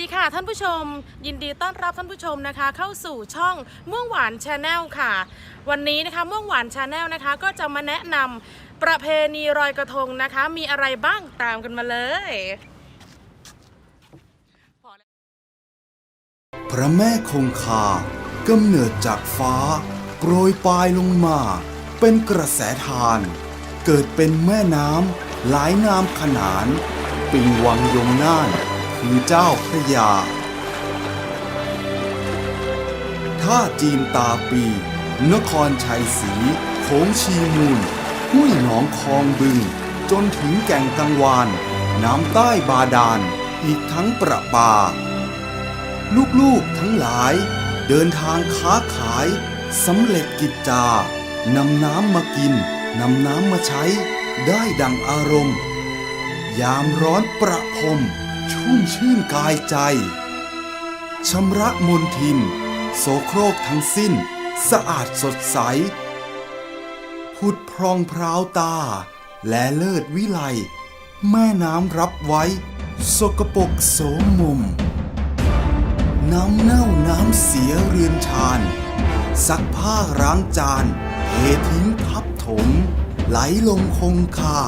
ดีค่ะท่านผู้ชม ยินดีต้อนรับท่านผู้ชมนะคะ เข้าสู่ช่องม่วงหวานชาแนลค่ะ วันนี้นะคะม่วงหวานชาแนลนะคะ ก็จะมาแนะนำประเพณีลอยกระทงนะคะ มีอะไรบ้างตามกันมาเลย พระแม่คงคากำเนิดจากฟ้า โปรยปลายลงมา เป็นกระแสทาน เกิดเป็นแม่น้ำหลายน้ำขนาน ปิงวังยมน่าน คือเจ้าพระยา ท่าจีนตาปี นครชัยศรีโขงชีมูลห้วยหนองคลองบึง จนถึงแก่งกังวาน น้ำใต้บาดาล อีกทั้งประปา ลูกๆทั้งหลาย เดินทางค้าขายสำเร็จกิจจานำน้ำมากิน นำน้ำมาใช้ ได้ดังอารมณ์ ยามร้อนประพรม ชุ่มชื่นกายใจชำระมนทิน โสโครกทั้งสิ้น สะอาดสดใส ผุดพรองพราวตา และเลิศวิไล แม่น้ำรับไว้ สกปกโสมมน้ำเน่าน้ำเสียเรือนชาน ซักผ้าร้างจานเททิ้งทับถม ไหลลงคงคา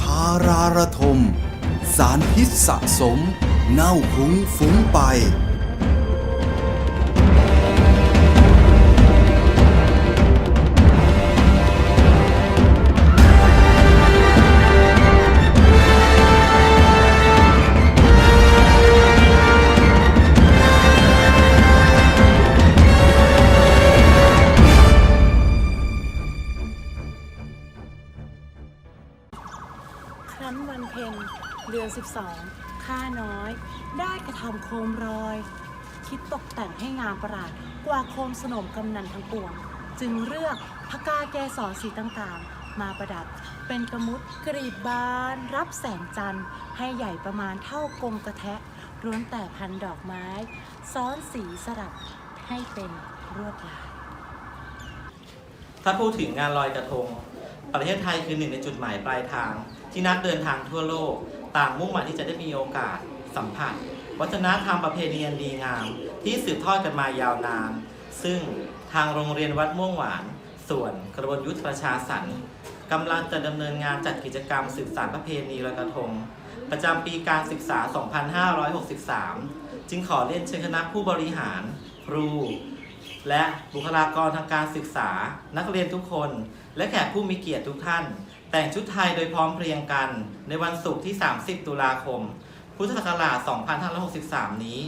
ทาราระทม สารพิษสะสม เน่าคุ้งฟุ้งไปครั้นวันเพ็ญ เดือน 12ข้าน้อย ได้กระทำโคมรอย คิดตกแต่งให้งามประหลาดกว่าโคมสนมกำนันทั้งปวง จึงเลือกพกาแกสรสีต่างๆ มาประดับเป็นกระมุดกรีบบานรับแสงจันทร์ ให้ใหญ่ประมาณเท่ากงกระแทะล้วนแต่พันดอกไม้ ซ้อนสีสลับให้เป็นรวดลาย ถ้าพูดถึงงานลอยกระทง ประเทศไทยคือหนึ่งในจุดหมายปลายทาง ที่นักเดินทางทั่วโลก ต่างมุ่งหมายที่จะได้มีโอกาสสัมผัส วัฒนธรรมประเพณีอันดีงาม ที่สืบทอดกันมายาวนาน ซึ่งทางโรงเรียนวัดม่วงหวาน ส่วนกระบวนยุทธประชาสรรค์กำลังจะดำเนินงานจัดกิจกรรมสืบสานประเพณีลอยกระทง ประจำปีการศึกษา 2563 จึงขอเรียนเชิญคณะผู้บริหาร ครู และบุคลากรทางการศึกษา นักเรียนทุกคน และแขกผู้มีเกียรติทุกท่าน แต่งชุดไทยโดยพร้อมเพรียงกัน ในวันศุกร์ที่ 30 ตุลาคม พุทธศักราช 2563 นี้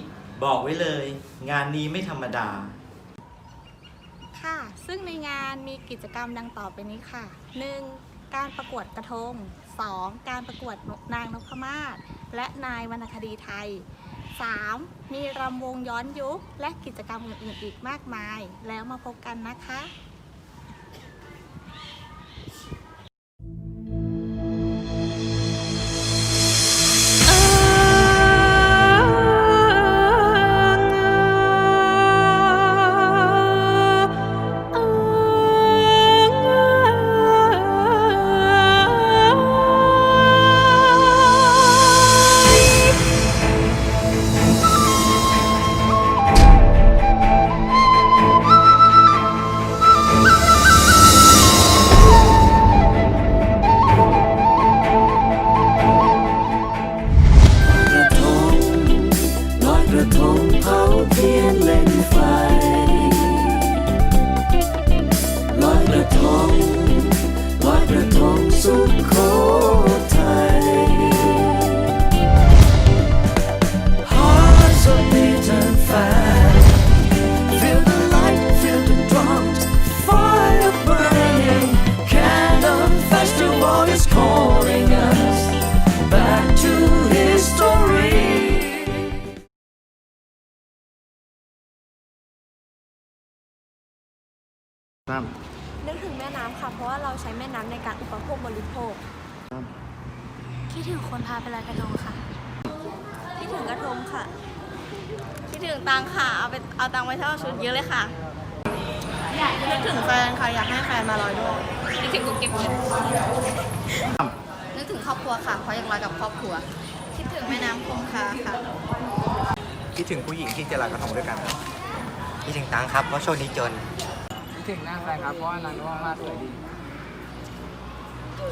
บอกไว้เลย งานนี้ไม่ธรรมดา ค่ะ ซึ่งในงานมีกิจกรรมดังต่อไปนี้ค่ะ 1. การประกวดกระทง 2. การประกวดนางนพมาศและนายวรรณคดีไทย 3. มีรำวงย้อนยุคและกิจกรรมอื่นๆอีกมากมาย แล้วมาพบกันนะคะกระ นึกถึงแม่น้ำค่ะ เพราะว่าเราใช้แม่น้ำในการอุปโภคบริโภคคิดถึงคนพาไปลอยกระทงค่ะ คิดถึงกระทงค่ะ คิดถึงตังค่ะ เอาไปเอาตังไปเช่าชุดเยอะเลยค่ะนึกถึงแฟนค่ะ อยากให้แฟนมาลอยด้วยนึกถึงกุ๊กกิ๊บนึกถึงครอบครัวค่ะเพราะอยากลอยกับครอบครัว คิดถึงแม่น้ำคงคาค่ะ คิดถึงผู้หญิงที่จะลอยกระทงด้วยกันครับคิดถึงตังค์ครับเพราะช่วงนี้จนคิด ถึงหน้าแฟนครับเพราะว่านางว่ามาสวยดี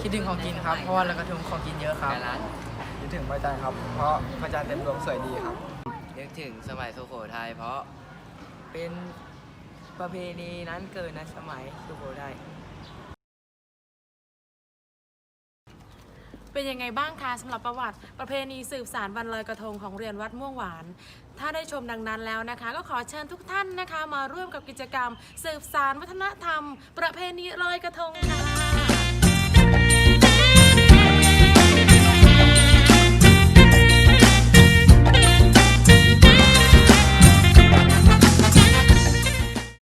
คิดถึงของกินครับ เพราะว่าลอยกระทงของกินเยอะครับคิดถึงพระจันทร์ครับ เพราะพระจันทร์เต็มดวงสวยดีครับ นึกถึงสมัยสุโขทัยเพราะเป็นประเพณีนั้นเกิดในสมัยสุโขทัย เป็นยังไงบ้างคะสำหรับประวัติ ประเพณีสืบสารวันลอยกระทงของเรียนวัดม่วงหวาน ถ้าได้ชมดังนั้นแล้วนะคะ ก็ขอเชิญทุกท่านนะคะ มาร่วมกับกิจกรรม สืบสารวัฒนธรรม ประเพณีลอยกระทงค่ะ